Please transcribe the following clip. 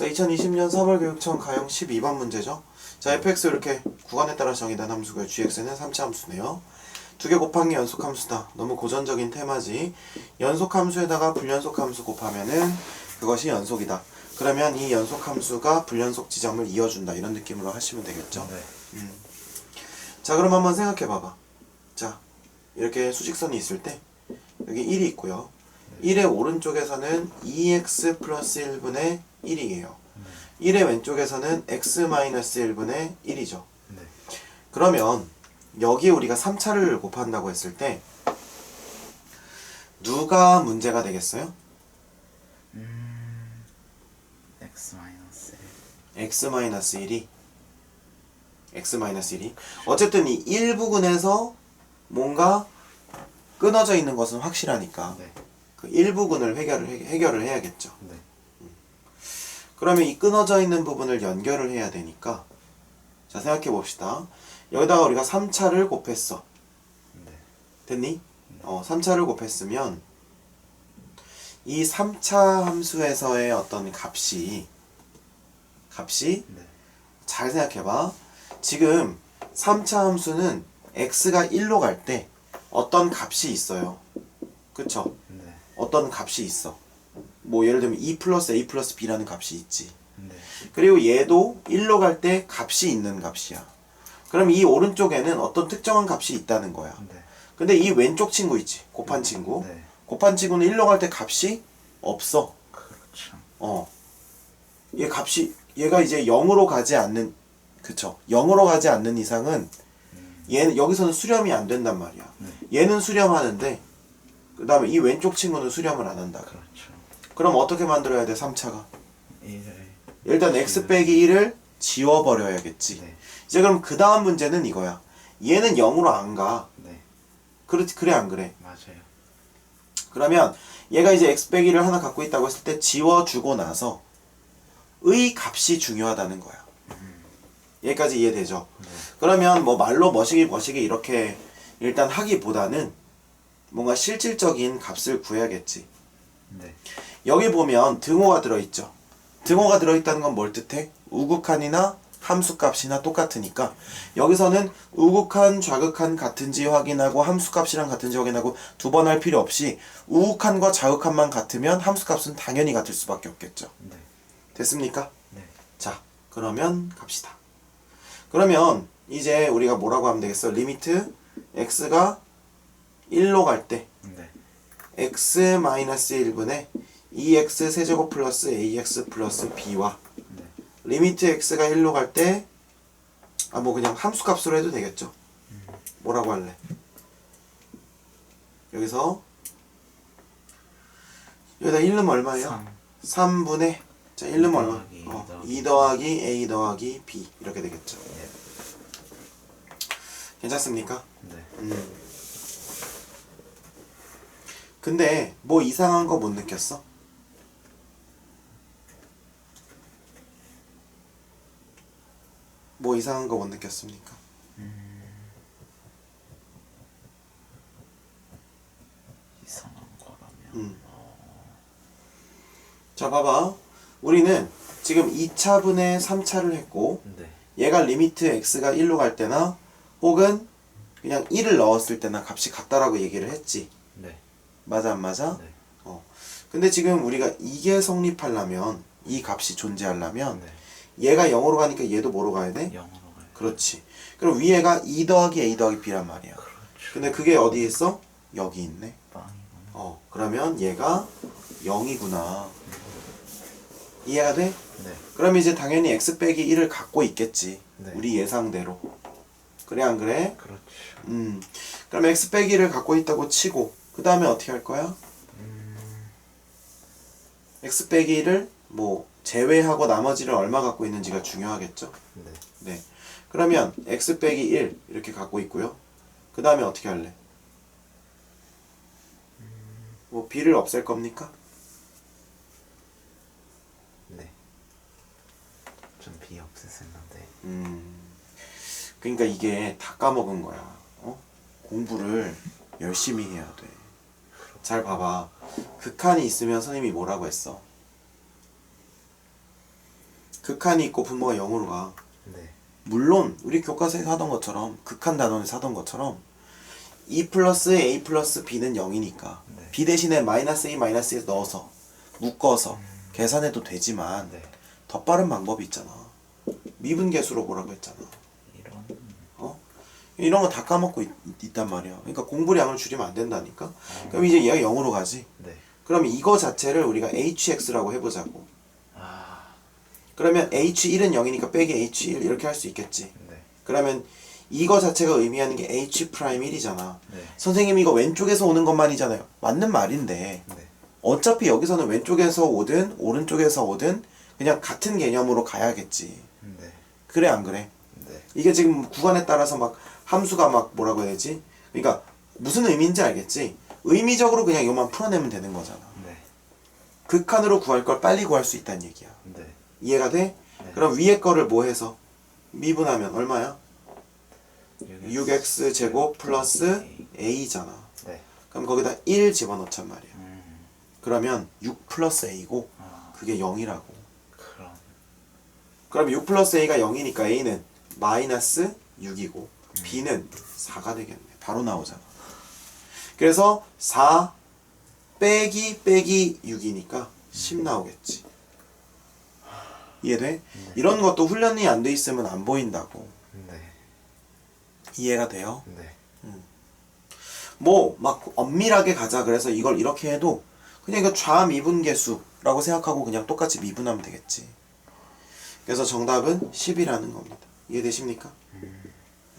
자, 2020년 3월 교육청 가형 12번 문제죠. 자, fx 이렇게 구간에 따라 정의된 함수고요. gx는 3차 함수네요. 두 개 곱한 게 연속 함수다. 너무 고전적인 테마지. 연속 함수에다가 불연속 함수 곱하면은 그것이 연속이다. 그러면 이 연속 함수가 불연속 지점을 이어준다. 이런 느낌으로 하시면 되겠죠. 네. 자, 그럼 한번 생각해 봐봐. 자, 이렇게 수직선이 있을 때 여기 1이 있고요. 1의 오른쪽에서는 2x 플러스 1분의 1이에요. 1의 왼쪽에서는 x 마이너스 1분의 1이죠. 네. 그러면 여기에 우리가 3차를 곱한다고 했을 때 누가 문제가 되겠어요? 음. x 마이너스 x 마이너스 1이 x 마이너스 1이 어쨌든 이 1부근에서 뭔가 끊어져 있는 것은 확실하니까 네. 그 1부근을 해결을 해, 해결을 해야겠죠. 네. 그러면 이 끊어져 있는 부분을 연결을 해야 되니까 자 생각해 봅시다. 여기다가 우리가 3차를 곱했어. 네. 됐니? 어, 3차를 곱했으면 이 3차 함수에서의 어떤 값이 값이 네. 잘 생각해봐. 지금 3차 함수는 x가 1로 갈 때 어떤 값이 있어요. 그쵸? 네. 어떤 값이 있어. 뭐 예를 들면 2 플러스 a 플러스 b라는 값이 있지. 네. 그리고 얘도 1로 갈 때 값이 있는 값이야. 그럼 이 오른쪽에는 어떤 특정한 값이 있다는 거야. 네. 근데 이 왼쪽 친구 있지. 곱한 친구. 네. 곱한 친구는 1로 갈 때 값이 없어. 그렇죠. 어. 얘 값이 얘가 이제 0으로 가지 않는 그쵸. 0으로 가지 않는 이상은 얘는 여기서는 수렴이 안 된단 말이야. 네. 얘는 수렴하는데 그다음에 이 왼쪽 친구는 수렴을 안 한다. 그렇죠. 그럼 어떻게 만들어야 돼? 3차가. 1을 일단 x 빼기 1을 지워 버려야겠지. 네. 이제 그럼 그 다음 문제는 이거야. 얘는 0으로 안 가. 네. 그렇 그래 안 그래? 맞아요. 그러면 얘가 이제 x 빼기를 하나 갖고 있다고 했을 때 지워주고 나서 의 값이 중요하다는 거야. 여기까지 이해되죠? 네. 그러면 뭐 말로 머시기 머시기 이렇게 일단 하기보다는 뭔가 실질적인 값을 구해야겠지. 네. 여기 보면 등호가 들어있죠. 등호가 들어있다는 건 뭘 뜻해? 우극한이나 함수값이나 똑같으니까 여기서는 우극한, 좌극한 같은지 확인하고 함수값이랑 같은지 확인하고 두 번 할 필요 없이 우극한과 좌극한만 같으면 함수값은 당연히 같을 수밖에 없겠죠. 네. 됐습니까? 네. 자, 그러면 갑시다. 그러면 이제 우리가 뭐라고 하면 되겠어? 리미트 x가 1로 갈때 네. X 마이너스 1분의 2x 세제곱 플러스 ax 플러스 b와 네. 리미트 x가 1로 갈 때 아 뭐 그냥 함수 값으로 해도 되겠죠. 뭐라고 할래? 여기서 여기다 1 넣으면 얼마예요? 3. 3분의 자 1 넣으면 얼마? 어, 더하기 2 더하기 a 더하기 b 이렇게 되겠죠. 네. 괜찮습니까? 네. 음. 근데 뭐 이상한 거 못 느꼈어? 뭐 이상한 거 못 느꼈습니까? 이상한 거라면 음. 자 봐봐 우리는 지금 2차분의 3차를 했고 네. 얘가 리미트 x가 1로 갈 때나 혹은 그냥 1을 넣었을 때나 값이 같다라고 얘기를 했지 네. 맞아 안 맞아? 네. 어. 근데 지금 우리가 이게 성립하려면 이 값이 존재하려면 네. 얘가 0으로 가니까 얘도 뭐로 가야 돼? 0으로 가요. 그렇지. 그럼 위에가 2 더하기 a 더하기 b란 말이야. 그렇죠. 근데 그게 어디에 있어? 여기 있네. 빵이구나. 어. 그러면 얘가 0이구나. 이해가 돼? 네. 그럼 이제 당연히 x 빼기 1을 갖고 있겠지. 네. 우리 예상대로. 그래 안 그래? 그렇죠. 음. 그럼 x 빼기 1을 갖고 있다고 치고 그 다음에 어떻게 할 거야? x 빼기 1을 뭐 제외하고 나머지를 얼마 갖고 있는지가 중요하겠죠. 네. 네. 그러면 x 빼기 1 이렇게 갖고 있고요. 그 다음에 어떻게 할래? 뭐 b를 없앨 겁니까? 네. 좀 비없으셨는데. 음. 그러니까 이게 다 까먹은 거야. 어? 공부를 열심히 해야 돼. 잘 봐봐. 극한이 있으면 선생님이 뭐라고 했어? 극한이 있고 분모가 0으로 가. 네. 물론 우리 교과서에서 하던 것처럼 극한 단원에서 하던 것처럼 e 플러스 a 플러스 b는 0이니까 네. b 대신에 마이너스 a 마이너스 1 넣어서 묶어서 계산해도 되지만 네. 더 빠른 방법이 있잖아. 미분계수로 보라고 했잖아. 이런. 거 다 까먹고 있, 단 말이야. 그러니까 공부량을 줄이면 안 된다니까. 그럼 이제 얘가 0으로 가지. 네. 그럼 이거 자체를 우리가 hx라고 해보자고. 아. 그러면 h1은 0이니까 빼기 h1 이렇게 할 수 있겠지. 네. 그러면 이거 자체가 의미하는 게 h 프라임 1이잖아. 네. 선생님 이거 왼쪽에서 오는 것만이잖아요. 맞는 말인데 네. 어차피 여기서는 왼쪽에서 오든 오른쪽에서 오든 그냥 같은 개념으로 가야겠지. 네. 그래 안 그래? 네. 이게 지금 구간에 따라서 막 함수가 막 뭐라고 해야 되지? 그러니까 무슨 의미인지 알겠지? 의미적으로 그냥 이것만 풀어내면 되는 거잖아. 네. 극한으로 구할 걸 빨리 구할 수 있다는 얘기야. 네. 이해가 돼? 네. 그럼 위에 거를 뭐 해서 미분하면 얼마야? 6x 제곱 플러스 a잖아. 네. 그럼 거기다 1 집어넣잔 말이야. 음. 그러면 6 플러스 a고 아. 그게 0이라고. 그럼. 그럼 6 플러스 a가 0이니까 a는 마이너스 6이고 b는 4가 되겠네. 바로 나오잖아. 그래서 4 빼기 빼기 6이니까 10 나오겠지. 이해돼? 이런 것도 훈련이 안 돼 있으면 안 보인다고. 네. 이해가 돼요? 네. 뭐막 엄밀하게 가자 그래서 이걸 이렇게 해도 그냥 이거 좌미분계수라고 생각하고 그냥 똑같이 미분하면 되겠지. 그래서 정답은 10이라는 겁니다. 이해되십니까? 음.